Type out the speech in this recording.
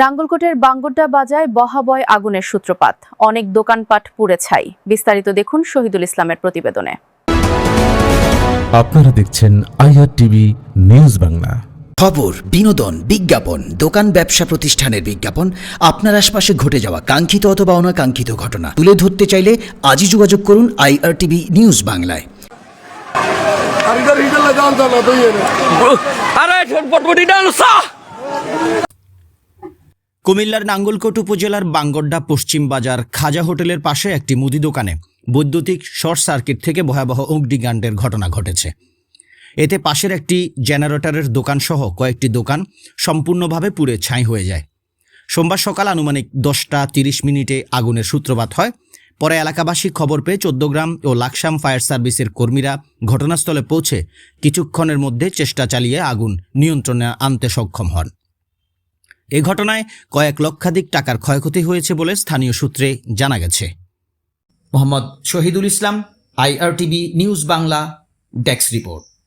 নাঙ্গলকোটের বাঙ্গড্ডা বাজায় বহাবয় আগুনের সূত্রপাত অনেক দোকানপাট পুড়ে ছাই বিস্তারিত দেখুন শহীদুল ইসলামের প্রতিবেদনে আপনারা দেখছেন আইআর টিভি নিউজ বাংলা খবর বিনোদন বিজ্ঞাপন দোকান ব্যবসা প্রতিষ্ঠানের বিজ্ঞাপন আপনার আশপাশে ঘটে যাওয়া কাঙ্ক্ষিত অথবা অনাকাঙ্ক্ষিত ঘটনা তুলে ধরতে চাইলে আজই যোগাযোগ করুন আইআরটিভি নিউজ বাংলায় ইয়ে আরে পটপটি ডাল সা কুমিল্লার নাঙ্গলকোট উপজেলার বাঙ্গড্ডা পশ্চিম বাজার খাজা হোটেলের পাশে একটি মুদি দোকানে বৈদ্যুতিক শর্ট সার্কিট থেকে ভয়াবহ অগ্নিকাণ্ডের ঘটনা ঘটেছে। এতে পাশের একটি জেনারেটরের দোকানসহ কয়েকটি দোকান সম্পূর্ণভাবে পুড়ে ছাই হয়ে যায়। সোমবার সকাল আনুমানিক দশটা তিরিশ মিনিটে আগুনের সূত্রপাত হয়। পরে এলাকাবাসী খবর পেয়ে চোদ্দগ্রাম ও লাকসাম ফায়ার সার্ভিসের কর্মীরা ঘটনাস্থলে পৌঁছে কিছুক্ষণের মধ্যে চেষ্টা চালিয়ে আগুন নিয়ন্ত্রণে আনতে সক্ষম হন। এ ঘটনায় কয়েক লক্ষাধিক টাকার ক্ষয়ক্ষতি হয়েছে বলে স্থানীয় সূত্রে জানা গেছে। Mohammad Shahidul Islam IRTB news Bangla desk report.